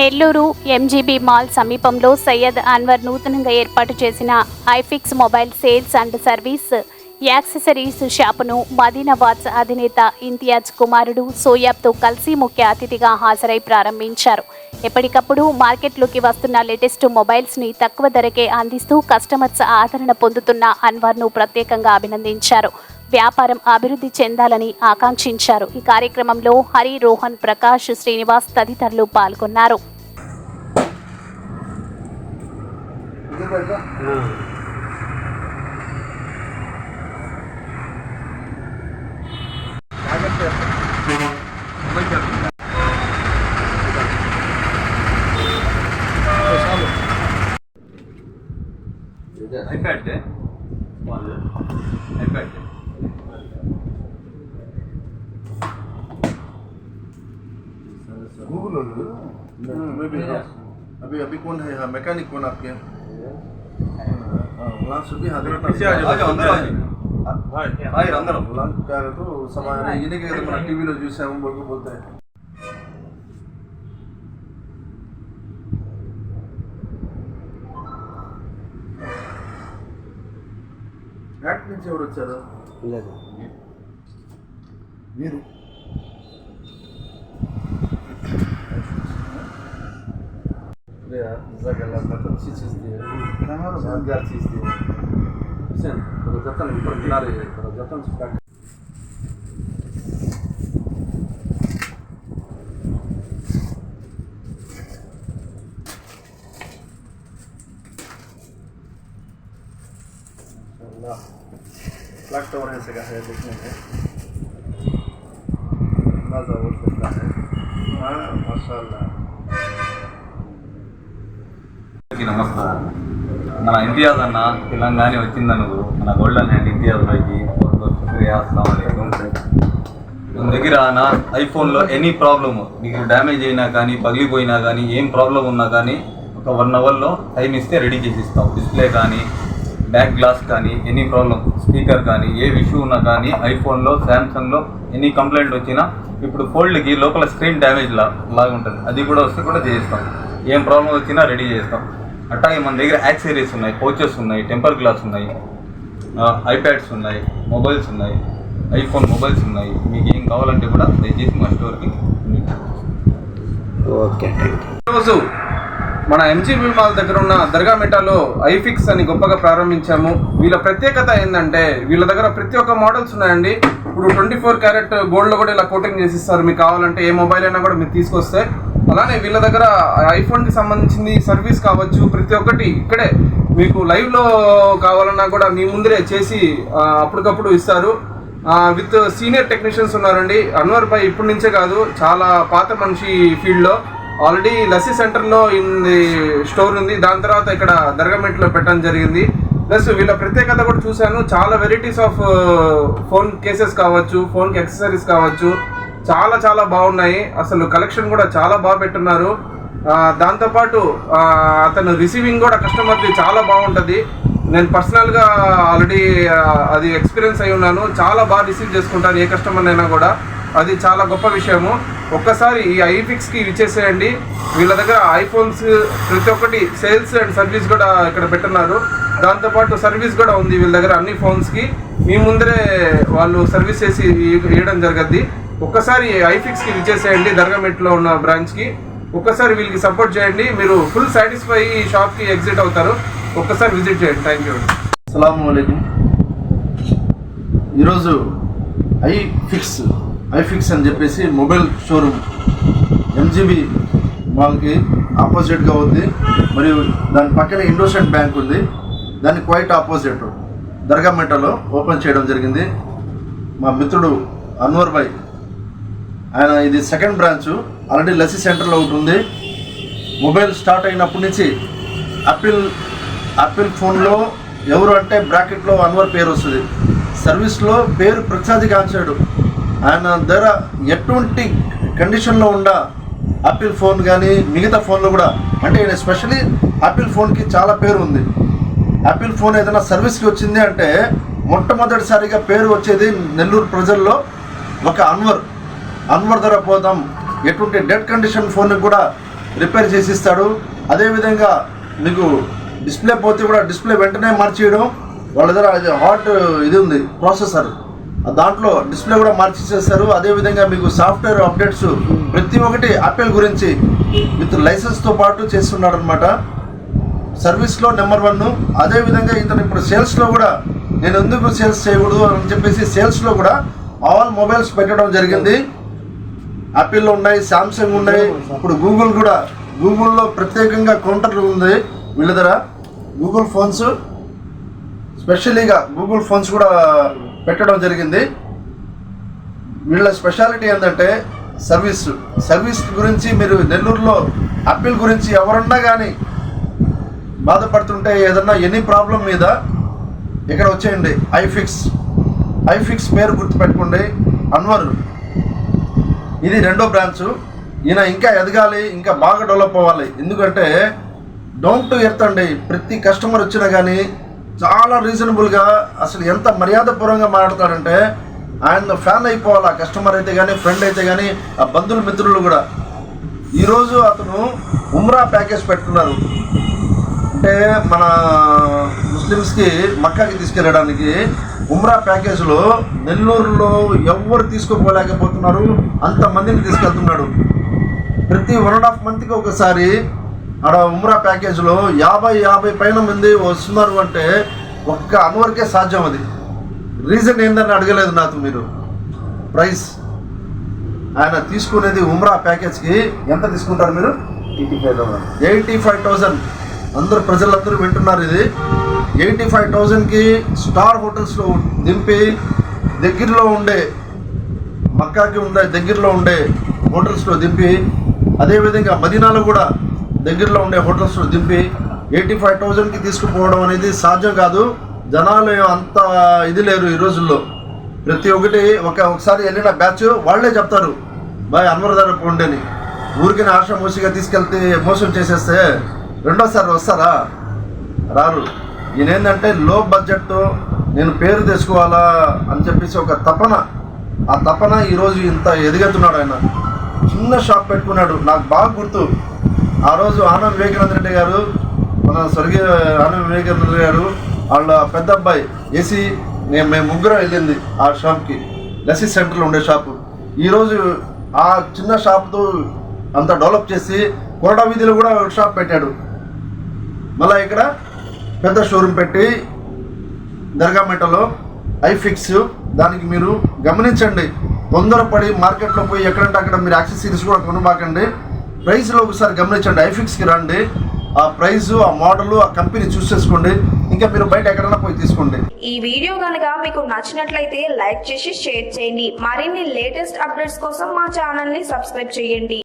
Nellore MGB mall సమీపంలో సయ్యద్ అన్వర్ నూతనంగా ఏర్పాటు చేసిన iFix mobile sales and service accessories షాపును Madinabad అధినేత ఇంతియాజ్ కుమారుడు సోయాబ్తో కలిసి ముఖ్య అతిథిగా హాజరై ప్రారంభించారు. ఎప్పటికప్పుడు మార్కెట్లోకి వస్తున్న లేటెస్ట్ మొబైల్స్ని తక్కువ ధరకే అందిస్తూ కస్టమర్స్ ఆదరణ పొందుతున్న అన్వర్ను ప్రత్యేకంగా అభినందించారు. వ్యాపారం అభివృద్ధి చెందాలని ఆకాంక్షించారు. ఈ కార్యక్రమంలో హరి రోహన్ ప్రకాష్ శ్రీనివాస్ తదితరులు పాల్గొన్నారు. में भी अभी अभी कौन है यहाँ मैकेनिक कौन आपके हाँ, वहाँ से भी हाथ पीछे आ जाओ, అందరూ హాయ్ అందరం वहाँ क्या है तो समाज ये नहीं कहते मैं टीवी लो जूस है हम बोल के बोलते हैं యాక్ట్ నుంచి ఎవరు వచ్చారు లేదు మీరు veya zagalarla çok şey çizdiği, zangar çizdiği. Sen, bunu zaten bir kadar zaten çıkar. लगता और जगह है देखने में मज़ा बहुत लगता है हाँ माशा అందరికీ నమస్కారం మన ఇంతియాజ్ అన్న తెలంగాణ వచ్చిందనుకు మన గోల్డెన్ హ్యాండ్ ఇంతియాజ్ భాయ్కి శుక్రియా అస్సలాం మన దగ్గర నా ఐఫోన్లో ఎనీ ప్రాబ్లమ్ నీకు డ్యామేజ్ అయినా కానీ పగిలిపోయినా కానీ ఏం ప్రాబ్లం ఉన్నా కానీ ఒక వన్ అవర్లో టైం ఇస్తే రెడీ చేసి ఇస్తాం డిస్ప్లే కానీ బ్యాక్ గ్లాస్ కానీ ఎనీ ప్రాబ్లం స్పీకర్ కానీ ఏ ఇష్యూ ఉన్నా కానీ ఐఫోన్లో శాంసంగ్లో ఎనీ కంప్లైంట్ వచ్చినా ఇప్పుడు ఫోల్డ్కి లోపల స్క్రీన్ డ్యామేజ్ లా లాగా ఉంటుంది అది కూడా వస్తే కూడా చేయిస్తాం. ఏం ప్రాబ్లం వచ్చినా రెడీ చేస్తాం అట్లాగే మన దగ్గర యాక్సరీస్ ఉన్నాయి కోచెస్ ఉన్నాయి టెంపర్ గ్లాస్ ఉన్నాయి ఐప్యాడ్స్ ఉన్నాయి మొబైల్స్ ఉన్నాయి ఐఫోన్ మొబైల్స్ ఉన్నాయి. మీకు ఏం కావాలంటే కూడా దయచేసి మా స్టోర్కి ఓకే. ఈరోజు మన ఎంజీబీ మాల్ దగ్గర ఉన్న దర్గా మెటాలో ఐఫిక్స్ అని గొప్పగా ప్రారంభించాము. వీళ్ళ ప్రత్యేకత ఏంటంటే వీళ్ళ దగ్గర ప్రతి ఒక్క మోడల్స్ ఉన్నాయండి. ఇప్పుడు ట్వంటీ ఫోర్ క్యారెట్ గోల్డ్లో కూడా ఇలా కోటింగ్ చేసి ఇస్తారు మీకు కావాలంటే ఏ మొబైల్ అయినా కూడా మీరు తీసుకొస్తే. అలానే వీళ్ళ దగ్గర ఐఫోన్కి సంబంధించింది సర్వీస్ కావచ్చు. ప్రతి ఒక్కటి ఇక్కడే మీకు లైవ్లో కావాలన్నా కూడా మీ ముందరే చేసి అప్పటికప్పుడు ఇస్తారు. విత్ సీనియర్ టెక్నీషియన్స్ ఉన్నారండి. అన్వర్ పై ఇప్పటి నుంచే కాదు చాలా పాత మనిషి ఫీల్డ్లో. ఆల్రెడీ లస్సీ సెంటర్లో ఇన్ స్టోర్ ఉంది. దాని తర్వాత ఇక్కడ దర్గామెట్లో పెట్టడం జరిగింది. ప్లస్ వీళ్ళ ప్రత్యేకత కూడా చూశాను. చాలా వెరైటీస్ ఆఫ్ ఫోన్ కేసెస్ కావచ్చు ఫోన్కి యాక్సెసరీస్ కావచ్చు. చాలా చాలా బాగున్నాయి. అసలు కలెక్షన్ కూడా చాలా బాగా పెట్టున్నారు. దాంతోపాటు అతను రిసీవింగ్ కూడా కస్టమర్ది చాలా బాగుంటుంది. నేను పర్సనల్గా ఆల్రెడీ అది ఎక్స్పీరియన్స్ అయి ఉన్నాను. చాలా బాగా రిసీవ్ చేసుకుంటాను ఏ కస్టమర్ అయినా కూడా. అది చాలా గొప్ప విషయము. ఒక్కసారి ఈ ఐఫిక్స్కి ఇచ్చేసేయండి. వీళ్ళ దగ్గర ఐఫోన్స్ ప్రతి ఒక్కటి సేల్స్ అండ్ సర్వీస్ కూడా ఇక్కడ పెట్టున్నారు. దాంతోపాటు సర్వీస్ కూడా ఉంది వీళ్ళ దగ్గర అన్ని ఫోన్స్కి మీ ముందరే వాళ్ళు సర్వీస్ చేసి ఇవ్వడం జరగద్ది. ఒక్కసారి ఐఫిక్స్కి విచ్చేసేయండి దర్గామెట్లో ఉన్న బ్రాంచ్కి ఒక్కసారి వీళ్ళకి సపోర్ట్ చేయండి మీరు ఫుల్ సాటిస్ఫై ఈ షాప్కి ఎగ్జిట్ అవుతారు. ఒక్కసారి విజిట్ చేయండి. Thank you. అస్సలం ఈరోజు ఐ ఫిక్స్ ఐఫిక్స్ అని చెప్పేసి మొబైల్ షోరూమ్ ఎంజీబీ మాల్కి ఆపోజిట్గా ఉంది. మరియు దాని పక్కన ఇండోసెంట్ బ్యాంక్ ఉంది. దాన్ని క్వైట్ ఆపోజిట్ దర్గామెట్టలో ఓపెన్ చేయడం జరిగింది. మా మిత్రుడు అన్వర్ భాయ్ ఆయన ఇది సెకండ్ బ్రాంచ్ ఆల్రెడీ లస్సీ సెంటర్లో ఒకటి ఉంది. మొబైల్ స్టార్ట్ అయినప్పటి నుంచి యాపిల్ యాపిల్ ఫోన్లో ఎవరు అంటే బ్రాకెట్లో అన్వర్ పేరు వస్తుంది. సర్వీస్లో పేరు ప్రఖ్యాతిగాంచాడు ఆయన దగ్గర ఎటువంటి కండిషన్లో ఉండా ఆపిల్ ఫోన్ కానీ మిగతా ఫోన్లో కూడా. అంటే ఈయన స్పెషలీ ఆపిల్ ఫోన్కి చాలా పేరు ఉంది. యాపిల్ ఫోన్ ఏదైనా సర్వీస్కి వచ్చింది అంటే మొట్టమొదటిసారిగా పేరు వచ్చేది నెల్లూరు ప్రజల్లో ఒక అన్వర్. అన్వర్ ధర పోదాం. ఎటువంటి డెడ్ కండిషన్ ఫోన్ కూడా రిపేర్ చేసి ఇస్తాడు అదేవిధంగా మీకు డిస్ప్లే పోతే కూడా డిస్ప్లే వెంటనే మార్చేయడం. వాళ్ళ దగ్గర అది హాట్ ఇది ఉంది ప్రాసెసర్ దాంట్లో డిస్ప్లే కూడా మార్చి అదేవిధంగా మీకు సాఫ్ట్వేర్ అప్డేట్స్ ప్రతి ఒక్కటి యాపిల్ గురించి విత్ లైసెన్స్తో పాటు చేస్తున్నాడు అనమాట సర్వీస్లో నెంబర్ వన్ అదేవిధంగా ఇతను ఇప్పుడు సేల్స్లో కూడా నేను ఎందుకు సేల్స్ చేయకూడదు? అని చెప్పేసి సేల్స్లో కూడా ఆల్ మొబైల్స్ పెట్టడం జరిగింది. యాపిల్లో ఉన్నాయి శాంసంగ్ ఉన్నాయి. ఇప్పుడు గూగుల్ కూడా గూగుల్లో ప్రత్యేకంగా కౌంటర్ ఉంది. వీళ్ళ దగ్గర గూగుల్ ఫోన్స్ స్పెషలీగా గూగుల్ ఫోన్స్ కూడా పెట్టడం జరిగింది. వీళ్ళ స్పెషాలిటీ ఏంటంటే సర్వీస్ సర్వీస్ గురించి మీరు నెల్లూరులో అప్పీల్ గురించి ఎవరున్నా కానీ బాధపడుతుంటే ఏదన్నా ఎనీ ప్రాబ్లం మీద ఇక్కడ వచ్చేయండి. ఐఫిక్స్. ఐఫిక్స్ పేరు గుర్తుపెట్టుకోండి. అన్వర్. ఇది రెండో బ్రాంచ్. ఈయన ఇంకా ఎదగాలి ఇంకా బాగా డెవలప్ అవ్వాలి. ఎందుకంటే డౌన్ టు ఎర్త్ అండి ప్రతి కస్టమర్ వచ్చినా కానీ చాలా రీజనబుల్గా అసలు ఎంత మర్యాదపూర్వంగా మాట్లాడతాడంటే ఆయన ఫ్యాన్ అయిపోవాలి. ఆ కస్టమర్ అయితే కానీ ఫ్రెండ్ అయితే కానీ ఆ బంధువులు మిత్రులు కూడా. ఈరోజు అతను ఉమ్రా ప్యాకేజ్ పెట్టుకున్నారు. అంటే మన ముస్లిమ్స్కి మక్కాకి తీసుకెళ్ళడానికి ఉమ్రా ప్యాకేజ్లో నెల్లూరులో ఎవ్వరు తీసుకోపోలేకపోతున్నారు అంతమందిని తీసుకెళ్తున్నాడు. ప్రతి వన్ అండ్ హాఫ్ మంత్కి ఒకసారి ఆడ ఉమ్రా ప్యాకేజ్లో యాభై యాభై పైన మంది వస్తున్నారు అంటే ఒక్క అన్వర్కే సాధ్యం అది. రీజన్ ఏందని అడగలేదు నాకు మీరు. ప్రైస్. ఆయన తీసుకునేది ఉమ్రా ప్యాకేజ్కి ఎంత తీసుకుంటారు మీరు? Eighty five thousand. Eighty five thousand అందరు ప్రజలందరూ వింటున్నారు ఇది. ఎయిటీ ఫైవ్ థౌజండ్కి స్టార్ హోటల్స్లో దింపి దగ్గరలో ఉండే మక్కాకి ఉండే దగ్గరలో ఉండే హోటల్స్లో దింపి అదేవిధంగా మదీనాలో కూడా దగ్గరలో ఉండే హోటల్స్లో దింపి ఎయిటీ ఫైవ్ థౌజండ్కి తీసుకుపోవడం అనేది సాధ్యం కాదు. జనాలు అంత ఇది లేరు ఈ రోజుల్లో. ప్రతి ఒక్కటి ఒక ఒకసారి వెళ్ళిన బ్యాచ్ వాళ్ళే చెప్తారు బాయ్ అన్వర్ ధర పోండేని ఊరికి ఆశ మోసిగా తీసుకెళ్తే మోసం చేసేస్తే రెండోసారి వస్తారా? రారు. ఈయనేంటంటే లో బడ్జెట్తో నేను పేరు తెచ్చుకోవాలా అని చెప్పేసి ఒక తపన. ఆ తపన ఈరోజు ఇంత ఎదిగెత్తున్నాడు ఆయన. చిన్న షాప్ పెట్టుకున్నాడు. నాకు బాగా గుర్తు. ఆ రోజు ఆనంద్ వివేకానంద రెడ్డి గారు మన స్వర్గీయ ఆనంద్ వివేకానంద రెడ్డి గారు వాళ్ళ పెద్ద అబ్బాయి ఏసీ నేను మేము ముగ్గురం వెళ్ళింది ఆ షాప్కి. లస్సీ సెంటర్లో ఉండే షాపు. ఈరోజు ఆ చిన్న షాప్తో అంత డెవలప్ చేసి కొరడా వీధిలో కూడా షాప్ పెట్టాడు. మళ్ళీ ఇక్కడ పెద్ద షోరూమ్ పెట్టి దర్గామెటలో ఐఫిక్స్ దానికి మీరు గమనించండి. తొందరపడి మార్కెట్లో పోయి ఎక్కడంటే అక్కడ మీరు యాక్సెసరీస్ కూడా కొనబాకండి. ప్రైస్లో ఒకసారి గమనించండి. ఐఫిక్స్కి రండి. ఆ ప్రైస్ ఆ మోడల్ ఆ కంపెనీ చూసేసుకోండి ఇంకా మీరు బయట ఎక్కడైనా పోయి తీసుకోండి. ఈ వీడియో కనుక మీకు నచ్చినట్లయితే లైక్ చేసి షేర్ చేయండి. మరిన్ని లేటెస్ట్ అప్డేట్స్ కోసం మా ఛానల్ని సబ్స్క్రైబ్ చేయండి.